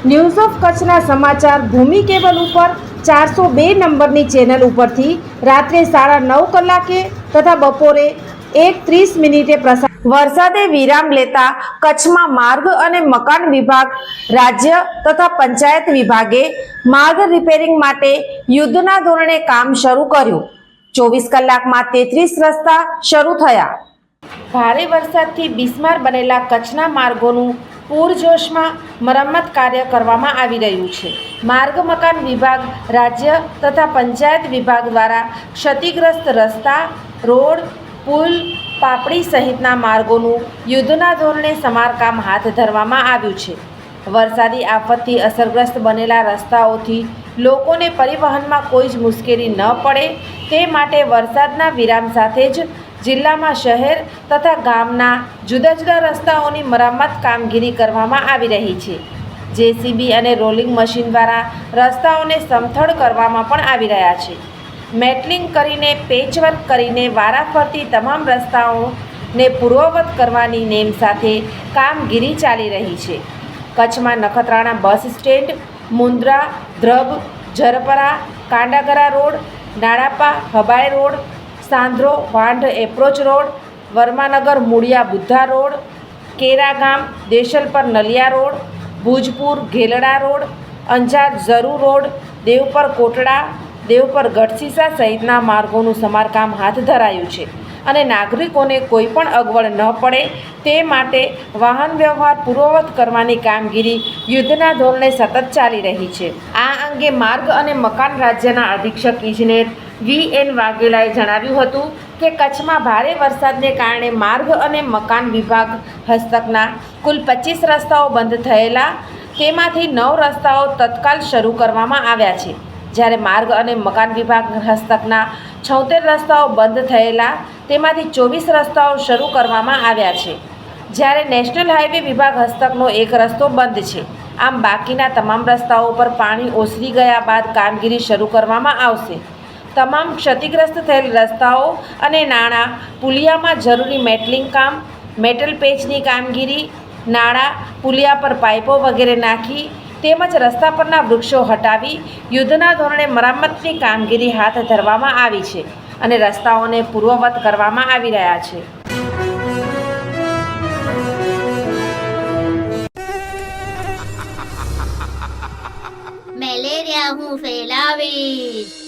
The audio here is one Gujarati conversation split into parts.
news of કચ્છના સમાચાર ભૂમિ કેબલ ઉપર ચારસો બે નંબરની ચેનલ ઉપરથી રાત્રે સાડા નવ કલાકે તથા બપોરે એક ત્રીસ મિનિટે પ્રસાર વરસાદે વિરામ લેતા કચ્છમાં માર્ગ અને મકાન વિભાગ રાજ્ય તથા પંચાયત વિભાગે માર્ગ રિપેરિંગ માટે યુદ્ધના ધોરણે કામ શરૂ કર્યું. ચોવીસ કલાકમાં તેત્રીસ રસ્તા શરૂ થયા. ભારે વરસાદથી બિસ્માર બનેલા કચ્છના માર્ગોનું પૂરજોશમાં મરમ્મત કાર્ય કરવામાં આવી રહ્યું છે. માર્ગ મકાન વિભાગ, રાજ્ય તથા પંચાયત વિભાગ દ્વારા ક્ષતિગ્રસ્ત રસ્તા, રોડ, પુલ, પાપડી સહિતના માર્ગોનું યુદ્ધના ધોરણે સમારકામ હાથ ધરવામાં આવ્યું છે. વરસાદી આફતથી અસરગ્રસ્ત બનેલા રસ્તાઓથી લોકોને પરિવહનમાં કોઈ જ મુશ્કેલી ન પડે, તે માટે વરસાદના વિરામ સાથે જ જિલ્લામાં શહેર તથા ગામના જુદા જુદા રસ્તાઓની મરામત કામગીરી કરવામાં આવી રહી છે. જેસીબી અને રોલિંગ મશીન દ્વારા રસ્તાઓને સમથળ કરવામાં પણ આવી રહ્યા છે. મેટલિંગ કરીને, પેચવર્ક કરીને વારાફરતી તમામ રસ્તાઓને પૂર્વવત કરવાની નેમ સાથે કામગીરી ચાલી રહી છે. કચ્છમાં Nakhatrana bus stand Mundra Dhrab, Jharpara, Kandagara road Nadapa Habai road Sandhro Vandh, approach road, Varmanagar, Mulia Buddha road, Kera ગામ Deshalpar Naliya road, Bhujpur, Ghelda road, Anjar Jharu road Devpar Kotda Devpar Gadhsisa સહિતના માર્ગોનું સમારકામ હાથ ધરાયું છે અને નાગરિકોને કોઈ પણ અગવડ ન પડે તે માટે વાહન વ્યવહાર પૂર્વવત કરવાની કામગીરી યુદ્ધના ધોરણે સતત ચાલી રહી છે. આ અંગે માર્ગ અને મકાન રાજ્યના અધિક્ષક ઇજનેર વી એન વાઘેલાએ જણાવ્યું હતું કે કચ્છમાં ભારે વરસાદને કારણે માર્ગ અને મકાન વિભાગ હસ્તકના કુલ પચીસ રસ્તાઓ બંધ થયેલા. તેમાંથી નવ રસ્તાઓ તત્કાલ શરૂ કરવામાં આવ્યા છે. જ્યારે માર્ગ અને મકાન વિભાગ હસ્તકના છોતેર રસ્તાઓ બંધ થયેલા, તેમાંથી ચોવીસ રસ્તાઓ શરૂ કરવામાં આવ્યા છે. જ્યારે નેશનલ હાઈવે વિભાગ હસ્તકનો એક રસ્તો બંધ છે. આમ બાકીના તમામ રસ્તાઓ પર પાણી ઓસરી ગયા બાદ કામગીરી શરૂ કરવામાં આવશે. તમામ ક્ષતિગ્રસ્ત થયેલ રસ્તાઓ અને નાણાં, પુલિયામાં જરૂરી મેટલિંગ કામ, મેટલ પેચની કામગીરી, નાણાં, પુલિયા પર પાઇપો વગેરે નાખી, તેમજ રસ્તા પરના વૃક્ષો હટાવી, યુદ્ધના ધોરણે મરામતની કામગીરી હાથ ધરવામાં આવી છે અને રસ્તાઓને પૂર્વવત કરવામાં આવી રહ્યા છે. મેલેરિયા હું ફેલાવીશ.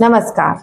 નમસ્કાર.